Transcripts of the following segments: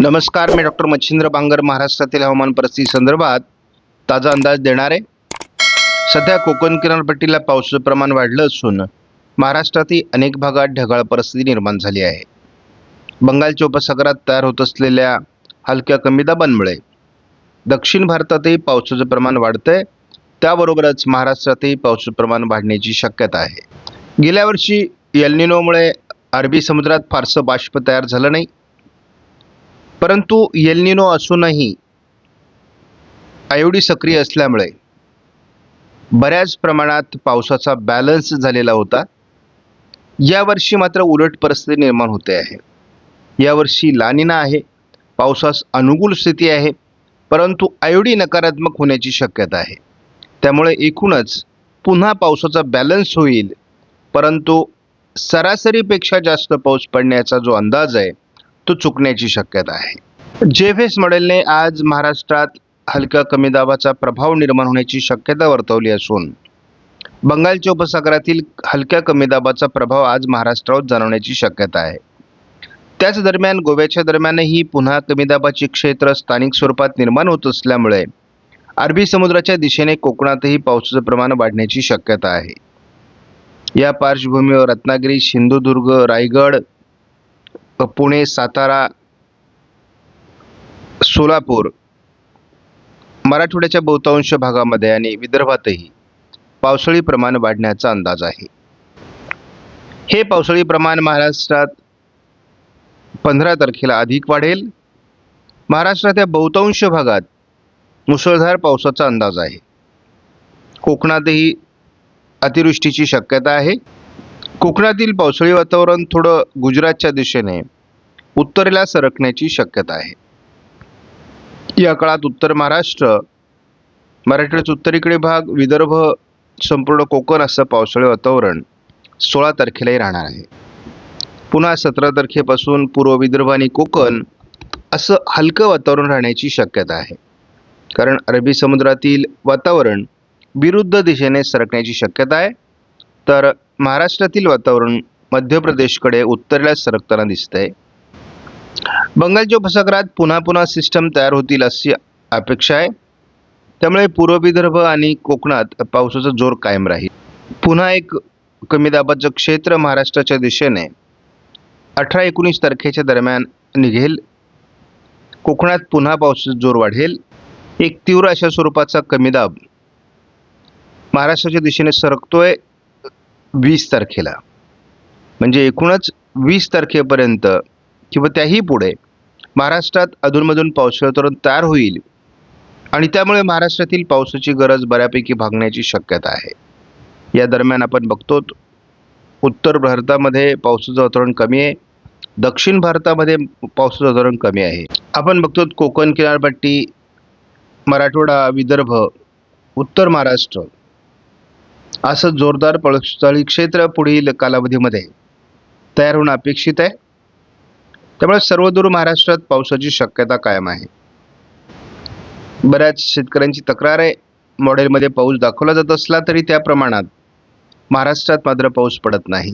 नमस्कार मी डॉक्टर मच्छिंद्र बांगर महाराष्ट्रातील हवामान परिस्थिती संदर्भात ताजा अंदाज देणार. आहे सध्या कोकण किनारपट्टीला पावसाचं प्रमाण वाढलं असून महाराष्ट्रातील अनेक भागात ढगाळ परिस्थिती निर्माण झाली आहे. बंगालच्या उपसागरात तयार होत असलेल्या हलक्या कमी दाबांमुळे दक्षिण भारतातही पावसाचं प्रमाण वाढतंय. त्याबरोबरच महाराष्ट्रातही पावसाचं प्रमाण वाढण्याची शक्यता आहे. गेल्या वर्षी एल्निनोमुळे अरबी समुद्रात फारसं बाष्प तयार झालं नाही. परंतु एल्निनो असूनही आयोडी सक्रिय असल्यामुळे बऱ्याच प्रमाणात पावसाचा बॅलन्स झालेला होता. यावर्षी मात्र उलट परिस्थिती निर्माण होते आहे. यावर्षी लानिना आहे. पावसास अनुकूल स्थिती आहे. परंतु आयोडी नकारात्मक होण्याची शक्यता आहे. त्यामुळे एकूणच पुन्हा पावसाचा बॅलन्स होईल. परंतु सरासरीपेक्षा जास्त पाऊस पडण्याचा जो अंदाज आहे तो चुकण्याची शक्यता आहे. जेफेस मॉडेलने आज महाराष्ट्रात हलक्या कमी दाबाचा प्रभाव निर्माण होण्याची शक्यता वर्तवली असून बंगालच्या उपसागरातील हलक्या कमी दाबाचा प्रभाव आज महाराष्ट्रावर जाणवण्याची शक्यता आहे. त्याच दरम्यान गोव्याच्या दरम्यानही पुन्हा कमी दाबाची क्षेत्र स्थानिक स्वरूपात निर्माण होत असल्यामुळे अरबी समुद्राच्या दिशेने कोकणातही पावसाचं प्रमाण वाढण्याची शक्यता आहे. या पार्श्वभूमीवर रत्नागिरी सिंधुदुर्ग रायगड पुणे सातारा सोलापूर मराठवाड्याच्या बहुतांश भागामध्ये आणि विदर्भातही पावसाळी प्रमाण वाढण्याचा अंदाज आहे. हे पावसाळी प्रमाण महाराष्ट्रात पंधरा तारखेला अधिक वाढेल. महाराष्ट्राच्या बहुतांश भागात मुसळधार पावसाचा अंदाज आहे. कोकणातही अतिवृष्टीची शक्यता आहे. कोकणातील पावसाळी वातावरण थोडं गुजरातच्या दिशेने उत्तरेला सरकण्याची शक्यता आहे. या काळात उत्तर महाराष्ट्र मराठवाड्याचा उत्तरेकडे भाग विदर्भ संपूर्ण कोकण असं पावसाळी वातावरण सोळा तारखेलाही राहणार आहे. पुन्हा सतरा तारखेपासून पूर्व विदर्भ आणि कोकण असं हलकं वातावरण राहण्याची शक्यता आहे. कारण अरबी समुद्रातील वातावरण विरुद्ध दिशेने सरकण्याची शक्यता आहे. तर महाराष्ट्रातील वातावरण मध्य प्रदेशकडे उत्तरेला सरकताना दिसतंय. बंगालच्या उपसागरात पुन्हा पुन्हा सिस्टम तयार होतील अशी अपेक्षा आहे. त्यामुळे पूर्व विदर्भ आणि कोकणात पावसाचा जोर कायम राहील. पुन्हा एक कमी दाबाचं क्षेत्र महाराष्ट्राच्या दिशेने अठरा एकोणीस तारखेच्या दरम्यान निघेल. कोकणात पुन्हा पावसाचा जोर वाढेल. एक तीव्र अशा स्वरूपाचा कमी दाब महाराष्ट्राच्या दिशेने सरकतोय. वीस तारखेला. म्हणजे एकूणच वीस तारखेपर्यंत किंवा त्याही पुढे महाराष्ट्रात अधूनमधून पावसाळ वातावरण तयार होईल आणि त्यामुळे महाराष्ट्रातील पावसाची गरज बऱ्यापैकी भागण्याची शक्यता आहे. या दरम्यान आपण बघतो उत्तर भारतामध्ये पावसाचं वातावरण कमी आहे. दक्षिण भारतामध्ये पावसाचं वातावरण कमी आहे. आपण बघतो कोकण किनारपट्टी मराठवाडा विदर्भ उत्तर महाराष्ट्र असं जोरदार पळस्थळी क्षेत्र पुढील कालावधीमध्ये तयार होणं अपेक्षित आहे. त्यामुळे सर्वदूर महाराष्ट्रात पावसाची शक्यता कायम आहे. बऱ्याच शेतकऱ्यांची तक्रार आहे. मॉडेलमध्ये पाऊस दाखवला जात असला तरी त्या प्रमाणात महाराष्ट्रात मात्र पाऊस पडत नाही.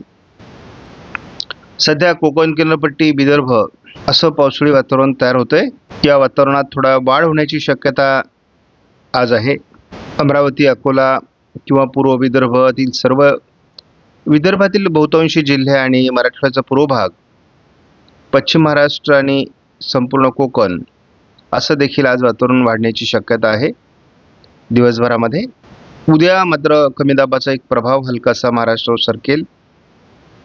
सध्या कोकण किनारपट्टी विदर्भ असं पावसाळी वातावरण तयार होतंय. या वातावरणात थोडा वाढ होण्याची शक्यता आज आहे. अमरावती अकोला किंवा पूर्व विदर्भातील सर्व विदर्भातील बहुतांशी जिल्हे आणि मराठवाड्याचा पूर्व भाग पश्चिम महाराष्ट्र आणि संपूर्ण कोकण असं देखील आज वातावरण वाढण्याची शक्यता आहे. दिवसभरामध्ये उद्या मात्र कमी दाबाचा एक प्रभाव हलकासा महाराष्ट्रावर सरकेल.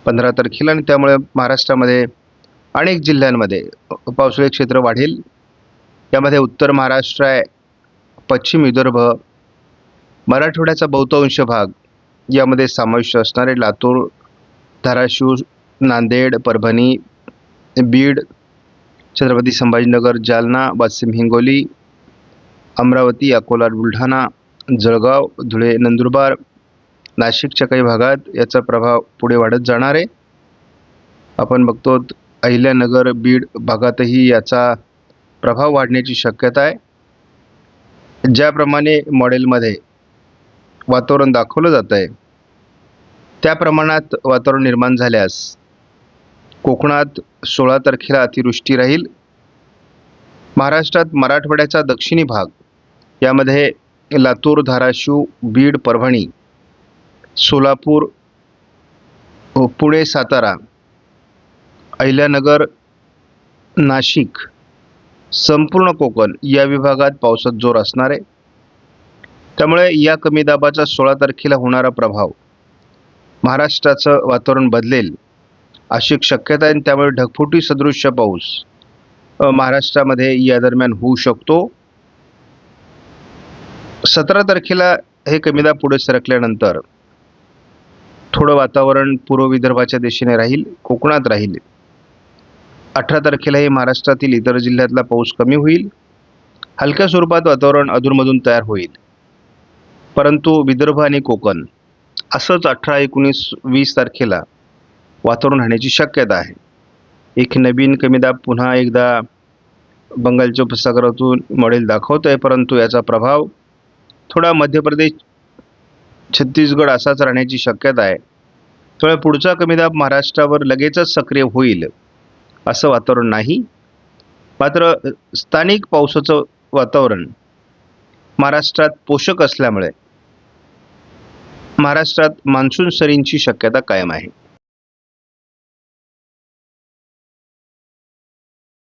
पंधरा तारखेला आणि त्यामुळे महाराष्ट्रामध्ये अनेक जिल्ह्यांमध्ये पावसाळी क्षेत्र वाढेल. यामध्ये उत्तर महाराष्ट्र आहे पश्चिम विदर्भ मराठवाड्याचा बहुतांश भाग यामध्ये समाविष्ट असणारे लातूर धाराशिव नांदेड परभणी बीड छत्रपती संभाजीनगर जालना वाशिम हिंगोली अमरावती अकोला बुलढाणा जळगाव धुळे नंदुरबार नाशिकच्या काही भागात याचा प्रभाव पुढे वाढत जाणार आहे. आपण बघतो अहिल्यानगर बीड भागातही याचा प्रभाव वाढण्याची शक्यता आहे. ज्याप्रमाणे मॉडेलमध्ये वातावरण दाखवलं जात आहे. त्या प्रमाणात वातावरण निर्माण झाल्यास कोकणात सोळा तारखेला अतिवृष्टी राहील. महाराष्ट्रात मराठवाड्याचा दक्षिणी भाग यामध्ये लातूर धाराशिव बीड परभणी सोलापूर पुणे सातारा अहिल्यानगर नाशिक संपूर्ण कोकण या विभागात पावसात जोर असणार आहे. त्यामुळे या कमी दाबाचा सोळा तारखेला होणारा प्रभाव महाराष्ट्राचं वातावरण बदलेल अशी शक्यता आहे आणि त्यामुळे ढगफुटी सदृश्य पाऊस महाराष्ट्रामध्ये या दरम्यान होऊ शकतो. सतरा तारखेला हे कमीदाब पुढे सरकल्यानंतर थोडं वातावरण पूर्व विदर्भाच्या दिशेने राहील कोकणात राहील. अठरा तारखेलाही महाराष्ट्रातील इतर जिल्ह्यातला पाऊस कमी होईल. हलक्या स्वरूपात वातावरण अधूनमधून तयार होईल. परंतु विदर्भ आणि कोकण असंच अठरा एकोणीस वीस तारखेला वातावरण राहण्याची शक्यता आहे. एक नवीन कमीदाब पुन्हा एकदा बंगालच्या उपसागरातून मॉडेल दाखवत आहे परंतु याचा प्रभाव थोडा मध्य प्रदेश छत्तीसगड असाच राहण्याची शक्यता आहे. त्यामुळे पुढचा कमीदाब महाराष्ट्रावर लगेचच सक्रिय होईल असं वातावरण नाही. मात्र स्थानिक पावसाचं वातावरण महाराष्ट्रात पोषक असल्यामुळे महाराष्ट्रात मान्सून सरींची शक्यता कायम आहे.